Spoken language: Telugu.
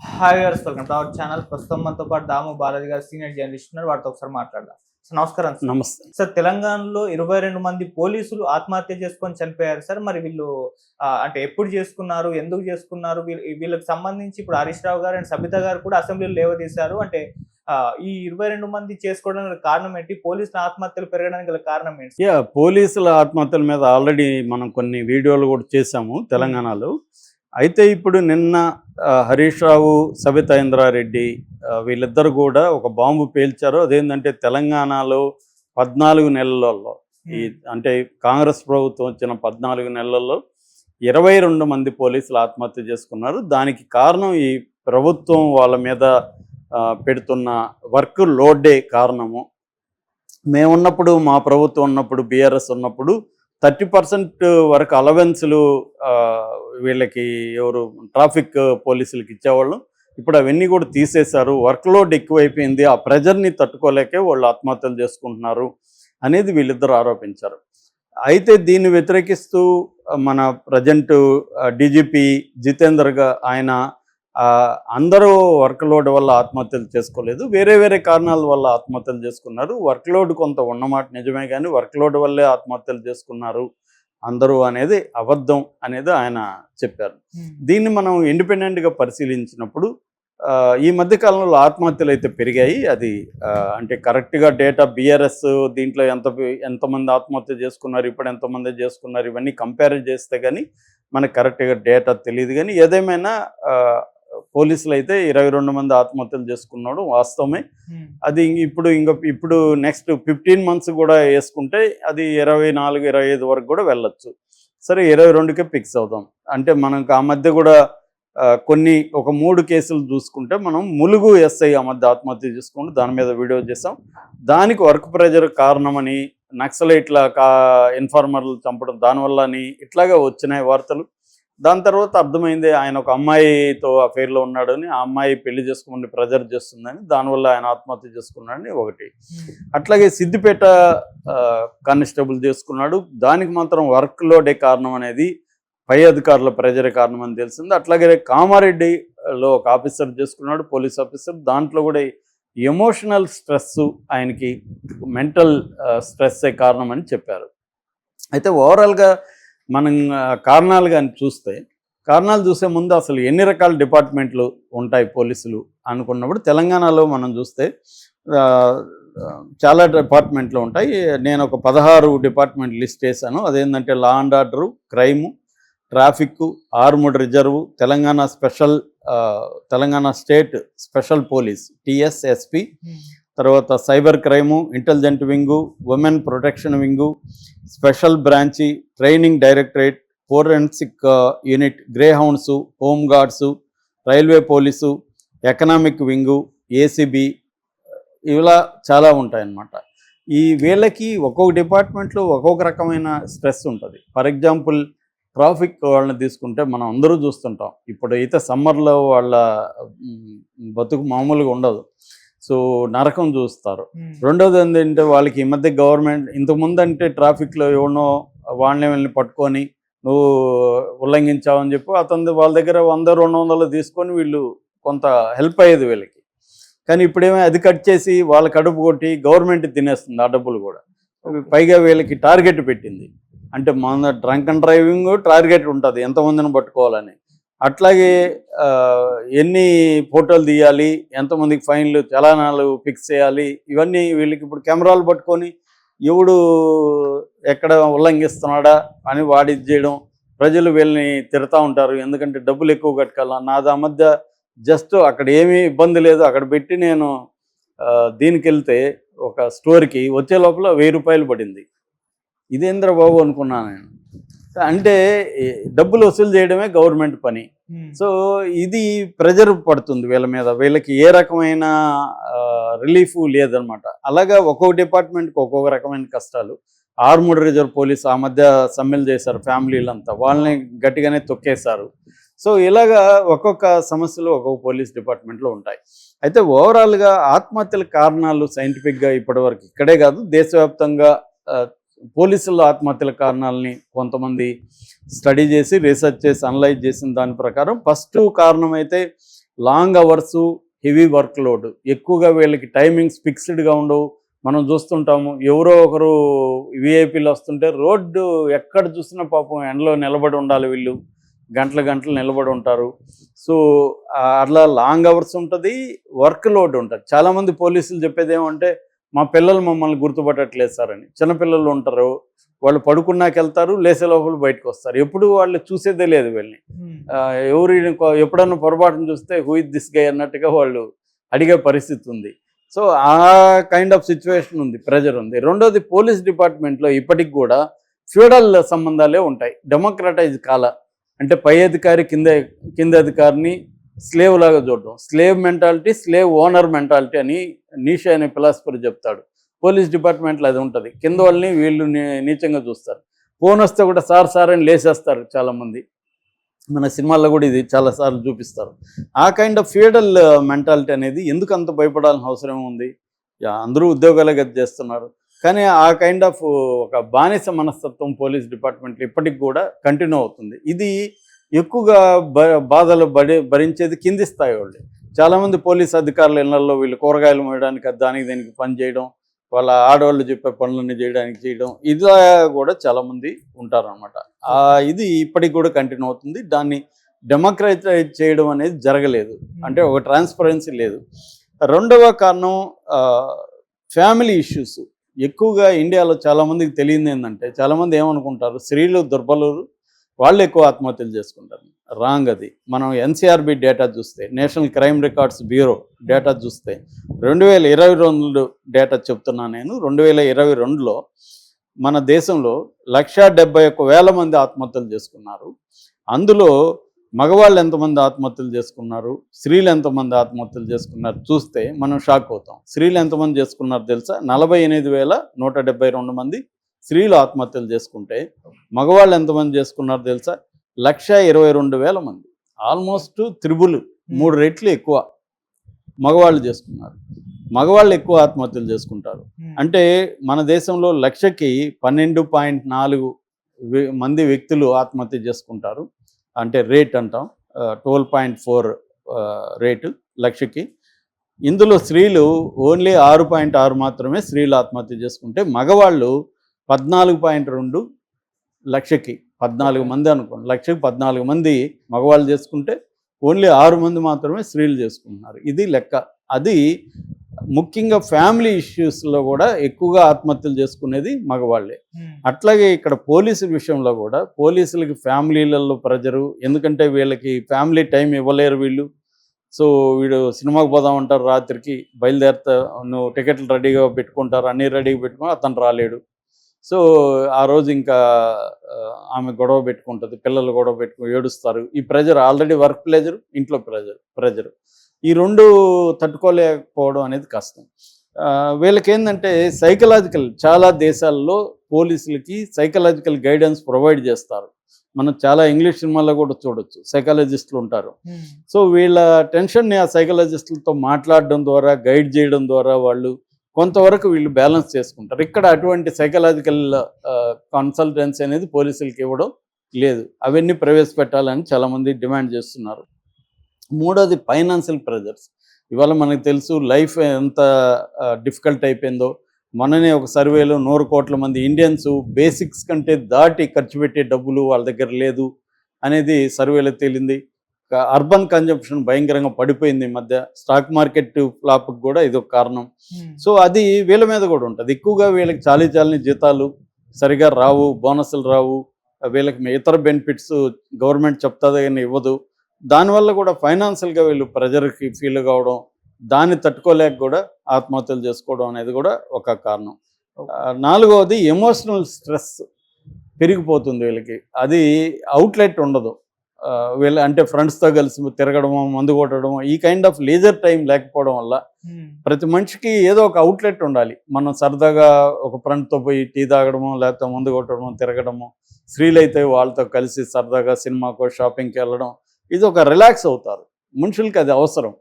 హాయ్ గారు వెల్కమ్ టు అవర్ ఛానల్ ప్రస్తుతం మనతో పాటు దాము బాలాజీ గారు సీనియర్ జర్నలిస్ట్ ఉన్నారు. వారితో ఒకసారి మాట్లాడదాం. సార్ నమస్కారం సార్. నమస్తే. సార్ తెలంగాణలో ఇరవై రెండు మంది పోలీసులు ఆత్మహత్య చేసుకొని చనిపోయారు సార్. మరి వీళ్ళు అంటే ఎప్పుడు చేసుకున్నారు ఎందుకు చేసుకున్నారు? వీళ్ళ- వీళ్ళకి సంబంధించి ఇప్పుడు హరీష్ రావు గారు అండ్ సబిత గారు కూడా అసెంబ్లీలో లేవదీశారు. అంటే ఈ ఇరవై రెండు మంది చేసుకోవడానికి కారణం ఏంటి? పోలీసుల ఆత్మహత్యలు పెరగడానికి గల కారణం ఏంటి? యా పోలీసుల ఆత్మహత్యల మీద ఆల్రెడీ మనం కొన్ని వీడియోలు కూడా చేశాము తెలంగాణలో. అయితే ఇప్పుడు నిన్న హరీష్ రావు సబితా ఇంద్రారెడ్డి వీళ్ళిద్దరు కూడా ఒక బాంబు పేల్చారు. అదేంటంటే తెలంగాణలో పద్నాలుగు నెలలలో ఈ అంటే కాంగ్రెస్ ప్రభుత్వం వచ్చిన పద్నాలుగు నెలల్లో ఇరవై రెండు మంది పోలీసులు ఆత్మహత్య చేసుకున్నారు. దానికి కారణం ఈ ప్రభుత్వం వాళ్ళ మీద పెడుతున్న వర్క్ లోడే కారణము. మేమున్నప్పుడు మా ప్రభుత్వం ఉన్నప్పుడు బీఆర్ఎస్ ఉన్నప్పుడు థర్టీ పర్సెంట్ వరకు అలవెన్స్లు వీళ్ళకి ఎవరు ట్రాఫిక్ పోలీసులకి ఇచ్చేవాళ్ళు. ఇప్పుడు అవన్నీ కూడా తీసేశారు. వర్క్ లోడ్ ఎక్కువైపోయింది. ఆ ప్రెజర్ని తట్టుకోలేకే వాళ్ళు ఆత్మహత్యలు చేసుకుంటున్నారు అనేది వీళ్ళిద్దరు ఆరోపించారు. అయితే దీన్ని వ్యతిరేకిస్తూ మన ప్రజెంట్ డీజీపీ జితేందర్గా ఆయన అందరూ వర్క్ లోడ్ వల్ల ఆత్మహత్యలు చేసుకోలేదు. వేరే వేరే కారణాల వల్ల ఆత్మహత్యలు చేసుకున్నారు. వర్క్ లోడ్ కొంత ఉన్నమాట నిజమే కానీ వర్క్ లోడ్ వల్లే ఆత్మహత్యలు చేసుకున్నారు అందరూ అనేది అబద్ధం అనేది ఆయన చెప్పారు. దీన్ని మనం ఇండిపెండెంట్గా పరిశీలించినప్పుడు ఈ మధ్య కాలంలో ఆత్మహత్యలు అయితే పెరిగాయి. అది అంటే కరెక్ట్గా డేటా బీఆర్ఎస్ దీంట్లో ఎంత ఎంతమంది ఆత్మహత్య చేసుకున్నారు ఇప్పుడు ఎంతమంది చేసుకున్నారు ఇవన్నీ కంపేర్ చేస్తే కానీ మనకు కరెక్ట్గా డేటా తెలియదు కానీ ఏదేమైనా పోలీసులు అయితే ఇరవై రెండు మంది ఆత్మహత్యలు చేసుకున్నాడు వాస్తవమే. అది ఇప్పుడు ఇంక ఇప్పుడు నెక్స్ట్ ఫిఫ్టీన్ మంత్స్ కూడా వేసుకుంటే అది ఇరవై నాలుగు ఇరవై ఐదు వరకు కూడా వెళ్ళొచ్చు. సరే ఇరవై రెండుకే ఫిక్స్ అవుతాం. అంటే మనకు ఆ మధ్య కూడా కొన్ని ఒక మూడు కేసులు చూసుకుంటే మనం ములుగు ఎస్ఐ ఆ మధ్య ఆత్మహత్య చేసుకుంటూ దాని మీద వీడియో చేసాం దానికి వర్క్ ప్రెజర్ కారణమని నక్సలైట్ల కా ఇన్ఫార్మర్లు చంపడం దానివల్ల అని ఇట్లాగా వచ్చినాయి వార్తలు. దాని తర్వాత అర్థమైంది ఆయన ఒక అమ్మాయితో అఫైర్లో ఉన్నాడని ఆ అమ్మాయి పెళ్ళి చేసుకోమని ప్రెజర్ చేస్తుందని దానివల్ల ఆయన ఆత్మహత్య చేసుకున్నాడని ఒకటి. అట్లాగే సిద్దిపేట కానిస్టేబుల్ చేసుకున్నాడు. దానికి మాత్రం వర్క్ లోడే కారణం అనేది పై అధికారుల ప్రెజర్ కారణం అని తెలిసింది. అట్లాగే కామారెడ్డిలో ఒక ఆఫీసర్ చేసుకున్నాడు పోలీస్ ఆఫీసర్ దాంట్లో కూడా ఎమోషనల్ స్ట్రెస్ ఆయనకి మెంటల్ స్ట్రెస్సే కారణం అని చెప్పారు. అయితే ఓవరాల్గా మనం కారణాలు కానీ చూస్తే కారణాలు చూసే ముందు అసలు ఎన్ని రకాల డిపార్ట్మెంట్లు ఉంటాయి పోలీసులు అనుకున్నప్పుడు తెలంగాణలో మనం చూస్తే చాలా డిపార్ట్మెంట్లు ఉంటాయి. నేను ఒక పదహారు డిపార్ట్మెంట్ లిస్ట్ చేశాను. అదేంటంటే law and order crime traffic armed reserve Telangana special Telangana state special police TSSP తర్వాత cyber crime intelligent wing women protection wing special branch training directorate forensic unit grey hounds home guards railway police economic wing ACB ఇలా చాలా ఉంటాయన్నమాట. ఈ వీళ్ళకి ఒక్కొక్క డిపార్ట్మెంట్లో ఒక్కొక్క రకమైన స్ట్రెస్ ఉంటుంది. ఫర్ ఎగ్జాంపుల్ ట్రాఫిక్ వాళ్ళని తీసుకుంటే మనం అందరూ చూస్తుంటాం. ఇప్పుడు అయితే సమ్మర్లో వాళ్ళ బతుకు మామూలుగా ఉండదు. సో నరకం చూస్తారు. రెండోది ఏంటంటే వాళ్ళకి ఈ మధ్య గవర్నమెంట్ ఇంతకుముందు అంటే ట్రాఫిక్లో ఎవరినో వాళ్ళని వీళ్ళని పట్టుకొని నువ్వు ఉల్లంఘించావని చెప్పి అతని వాళ్ళ దగ్గర వంద రెండు వందలు తీసుకొని వీళ్ళు కొంత హెల్ప్ అయ్యేది వీళ్ళకి. కానీ ఇప్పుడేమో అది కట్ చేసి వాళ్ళ కడుపు కొట్టి గవర్నమెంట్ తినేస్తుంది ఆ డబ్బులు కూడా. పైగా వీళ్ళకి టార్గెట్ పెట్టింది. అంటే మన డ్రంక్ అండ్ డ్రైవింగ్ టార్గెట్ ఉంటుంది. ఎంతమందిని పట్టుకోవాలని. అట్లాగే ఎన్ని ఫోటోలు తీయాలి ఎంతమందికి ఫైన్లు చలానాలు ఫిక్స్ చేయాలి ఇవన్నీ వీళ్ళకి ఇప్పుడు కెమెరాలు పట్టుకొని ఎవడు ఎక్కడ ఉల్లంఘిస్తున్నాడా అని వాడి చేయడం ప్రజలు వీళ్ళని తిడతా ఉంటారు. ఎందుకంటే డబ్బులు ఎక్కువ కట్టుకోవాలా? నాదా మధ్య జస్ట్ అక్కడ ఏమీ ఇబ్బంది లేదు. అక్కడ పెట్టి నేను దీనికి వెళ్తే ఒక స్టోర్కి వచ్చే లోపల వెయ్యి రూపాయలు పడింది. ఇదేంద్ర బాబు అనుకున్నాను నేను. అంటే డబ్బులు వసూలు చేయడమే గవర్నమెంట్ పని. సో ఇది ప్రెజర్ పడుతుంది వీళ్ళ మీద. వీళ్ళకి ఏ రకమైన రిలీఫ్ లేదనమాట. అలాగా ఒక్కొక్క డిపార్ట్మెంట్కి ఒక్కొక్క రకమైన కష్టాలు. ఆర్ముడ్ రిజర్వ్ పోలీస్ ఆ మధ్య సమ్మెలు చేశారు ఫ్యామిలీలంతా. వాళ్ళని గట్టిగానే తొక్కేశారు. సో ఇలాగా ఒక్కొక్క సమస్యలు ఒక్కొక్క పోలీస్ డిపార్ట్మెంట్లో ఉంటాయి. అయితే ఓవరాల్గా ఆత్మహత్యల కారణాలు సైంటిఫిక్గా ఇప్పటివరకు ఇక్కడే కాదు దేశవ్యాప్తంగా పోలీసుల ఆత్మహత్యల కారణాలని కొంతమంది స్టడీ చేసి రీసెర్చ్ చేసి అనలైజ్ చేసిన దాని ప్రకారం ఫస్ట్ కారణం అయితే long hours heavy work load ఎక్కువగా వీళ్ళకి టైమింగ్స్ ఫిక్స్డ్గా ఉండవు. మనం చూస్తుంటాము ఎవరో ఒకరు విఐపీలు వస్తుంటే రోడ్డు ఎక్కడ చూసినా పాపం ఎండలో నిలబడి ఉండాలి వీళ్ళు. గంటల గంటలు నిలబడి ఉంటారు. సో అట్లా లాంగ్ అవర్స్ ఉంటుంది వర్క్ లోడ్ ఉంటుంది. చాలామంది పోలీసులు చెప్పేది ఏమంటే మా పిల్లలు మమ్మల్ని గుర్తుపట్టట్లేదు సార్ అని. చిన్నపిల్లలు ఉంటారు వాళ్ళు పడుకున్నాక వెళ్తారు లేసే లోపల బయటకు వస్తారు. ఎప్పుడు వాళ్ళు చూసేదే లేదు వీళ్ళని. ఎవరు ఎప్పుడన్నా పొరపాటును చూస్తే హూ ఇస్ దిస్ గై అన్నట్టుగా వాళ్ళు అడిగే పరిస్థితి ఉంది. సో ఆ కైండ్ ఆఫ్ సిచ్యువేషన్ ఉంది ప్రెజర్ ఉంది. రెండోది పోలీస్ డిపార్ట్మెంట్లో ఇప్పటికి కూడా ఫ్యూడల్ సంబంధాలే ఉంటాయి. డెమోక్రటైజ్ కాల అంటే పై అధికారి కింద కింద అధికారిని స్లేవ్ లాగా చూడడం. Slave mentality slave owner mentality అని నీషా అనే ఫిలాసఫర్ చెప్తాడు. పోలీస్ డిపార్ట్మెంట్లో అది ఉంటుంది. కింద వాళ్ళని వీళ్ళు నీచంగా చూస్తారు. ఫోన్ వస్తే కూడా సార్ సార్ అని లేసేస్తారు చాలామంది. మన సినిమాల్లో కూడా ఇది చాలాసార్లు చూపిస్తారు. ఆ కైండ్ ఆఫ్ ఫ్యూడల్ మెంటాలిటీ అనేది ఎందుకు అంత భయపడాల్సిన అవసరం ఉంది? అందరూ ఉద్యోగాలే గది చేస్తున్నారు. కానీ ఆ కైండ్ ఆఫ్ ఒక బానిస మనస్తత్వం పోలీస్ డిపార్ట్మెంట్లో ఇప్పటికి కూడా కంటిన్యూ అవుతుంది. ఇది ఎక్కువగా బాధలు బడి భరించేది కింది స్థాయి వాళ్ళు. చాలామంది పోలీస్ అధికారుల ఇళ్ళలో వీళ్ళు కూరగాయలు మోయడానికి దానికి దీనికి పని చేయడం వాళ్ళ ఆడవాళ్ళు చెప్పే పనులన్నీ చేయడానికి చేయడం ఇలా కూడా చాలామంది ఉంటారనమాట ఇది ఇప్పటికి కూడా కంటిన్యూ అవుతుంది. దాన్ని డెమోక్రటైజ్ చేయడం అనేది జరగలేదు. అంటే ఒక ట్రాన్స్పరెన్సీ లేదు. రెండవ కారణం ఫ్యామిలీ ఇష్యూస్. ఎక్కువగా ఇండియాలో చాలామందికి తెలియదు ఏంటంటే చాలామంది ఏమనుకుంటారు? స్త్రీలు దుర్బలు వాళ్ళు ఎక్కువ ఆత్మహత్యలు చేసుకుంటారు. రాంగ్ అది. మనం ఎన్సీఆర్బి డేటా చూస్తే national crime records bureau data చూస్తే రెండు వేల ఇరవై రెండు డేటా చెప్తున్నా నేను. రెండు వేల ఇరవై రెండులో మన దేశంలో లక్షా డెబ్బై ఒక్క వేల మంది ఆత్మహత్యలు చేసుకున్నారు. అందులో మగవాళ్ళు ఎంతమంది ఆత్మహత్యలు చేసుకున్నారు? స్త్రీలు ఎంతమంది ఆత్మహత్యలు చేసుకున్నారు? చూస్తే మనం షాక్ అవుతాం. స్త్రీలు ఎంతమంది చేసుకున్నారు తెలుసా? నలభై ఎనిమిది వేల నూట డెబ్బై రెండు మంది స్త్రీలు ఆత్మహత్యలు చేసుకుంటే మగవాళ్ళు ఎంతమంది చేసుకున్నారు తెలుసా? లక్ష ఇరవై రెండు వేల మంది. ఆల్మోస్ట్ త్రిబుల్ మూడు రెట్లు ఎక్కువ మగవాళ్ళు చేసుకున్నారు. మగవాళ్ళు ఎక్కువ ఆత్మహత్యలు చేసుకుంటారు. అంటే మన దేశంలో లక్షకి పన్నెండు పాయింట్ నాలుగు మంది వ్యక్తులు ఆత్మహత్య చేసుకుంటారు. అంటే రేట్ అంటాం. ట్వెల్వ్ పాయింట్ ఫోర్ రేటు లక్షకి. ఇందులో స్త్రీలు ఓన్లీ ఆరు పాయింట్ ఆరు మాత్రమే స్త్రీలు ఆత్మహత్య చేసుకుంటే మగవాళ్ళు పద్నాలుగు పాయింట్ రెండు లక్షకి పద్నాలుగు మంది అనుకోండి. లక్షకి పద్నాలుగు మంది మగవాళ్ళు చేసుకుంటే ఓన్లీ ఆరు మంది మాత్రమే స్త్రీలు చేసుకుంటున్నారు. ఇది లెక్క. అది ముఖ్యంగా ఫ్యామిలీ ఇష్యూస్లో కూడా ఎక్కువగా ఆత్మహత్యలు చేసుకునేది మగవాళ్ళే. అట్లాగే ఇక్కడ పోలీసుల విషయంలో కూడా పోలీసులకి ఫ్యామిలీలలో ప్రెజరు ఎందుకంటే వీళ్ళకి ఫ్యామిలీ టైం ఇవ్వలేరు వీళ్ళు. సో వీడు సినిమాకి పోదాం అంటారు రాత్రికి బయలుదేరుతా నువ్వు టికెట్లు రెడీగా పెట్టుకుంటారు అన్నీ రెడీగా పెట్టుకుని అతను రాలేడు. సో ఆ రోజు ఇంకా ఆమె గొడవ పెట్టుకుంటుంది పిల్లలు గొడవ పెట్టుకుని ఏడుస్తారు. ఈ ప్రెజర్ ఆల్రెడీ వర్క్ ప్రెజర్ ఇంట్లో ప్రెజర్ ప్రెజర్. ఈ రెండు తట్టుకోలేకపోవడం అనేది కష్టం. వీళ్ళకి ఏంటంటే సైకలాజికల్ చాలా దేశాల్లో పోలీసులకి సైకలాజికల్ గైడెన్స్ ప్రొవైడ్ చేస్తారు. మనం చాలా ఇంగ్లీష్ సినిమాల్లో కూడా చూడొచ్చు సైకాలజిస్టులు ఉంటారు. సో వీళ్ళ టెన్షన్ని ఆ సైకాలజిస్టులతో మాట్లాడడం ద్వారా గైడ్ చేయడం ద్వారా వాళ్ళు కొంతవరకు వీళ్ళు బ్యాలెన్స్ చేసుకుంటారు. ఇక్కడ అటువంటి సైకలాజికల్ కన్సల్టెన్సీ అనేది పోలీసులకి ఇవ్వడం లేదు. అవన్నీ ప్రవేశపెట్టాలని చాలామంది డిమాండ్ చేస్తున్నారు. మూడోది ఫైనాన్షియల్ ప్రెజర్స్. ఇవాళ మనకు తెలుసు లైఫ్ ఎంత డిఫికల్ట్ అయిపోయిందో. మననే ఒక సర్వేలో నూరు కోట్ల మంది ఇండియన్స్ బేసిక్స్ కంటే దాటి ఖర్చు పెట్టే డబ్బులు వాళ్ళ దగ్గర లేదు అనేది సర్వేలో తేలింది. అర్బన్ కన్జంప్షన్ భయంకరంగా పడిపోయింది ఈ మధ్య. స్టాక్ మార్కెట్ ఫ్లాప్కి కూడా ఇది ఒక కారణం సో అది వీళ్ళ మీద కూడా ఉంటుంది. ఎక్కువగా వీళ్ళకి చాలీ చాలని జీతాలు సరిగా రావు బోనస్లు రావు. వీళ్ళకి ఇతర బెనిఫిట్స్ గవర్నమెంట్ చెప్తాదే కానీ ఇవ్వదు. దానివల్ల కూడా ఫైనాన్షియల్గా వీళ్ళు ప్రెజర్కి ఫీల్ కావడం దాన్ని తట్టుకోలేక కూడా ఆత్మహత్యలు చేసుకోవడం అనేది కూడా ఒక కారణం. నాలుగవది ఎమోషనల్ స్ట్రెస్ పెరిగిపోతుంది వీళ్ళకి. అది అవుట్లెట్ ఉండదు. వీళ్ళ అంటే ఫ్రెండ్స్తో కలిసి తిరగడము మందు కొట్టడము ఈ కైండ్ ఆఫ్ లేజర్ టైం లేకపోవడం వల్ల ప్రతి మనిషికి ఏదో ఒక అవుట్లెట్ ఉండాలి. మనం సరదాగా ఒక ఫ్రెండ్తో పోయి టీ తాగడము లేకపోతే మందు కొట్టడము తిరగడము స్త్రీలైతే వాళ్ళతో కలిసి సరదాగా సినిమాకో షాపింగ్కి వెళ్ళడం ఇది ఒక రిలాక్స్ అవుతారు. మనుషులకి అది అవసరం.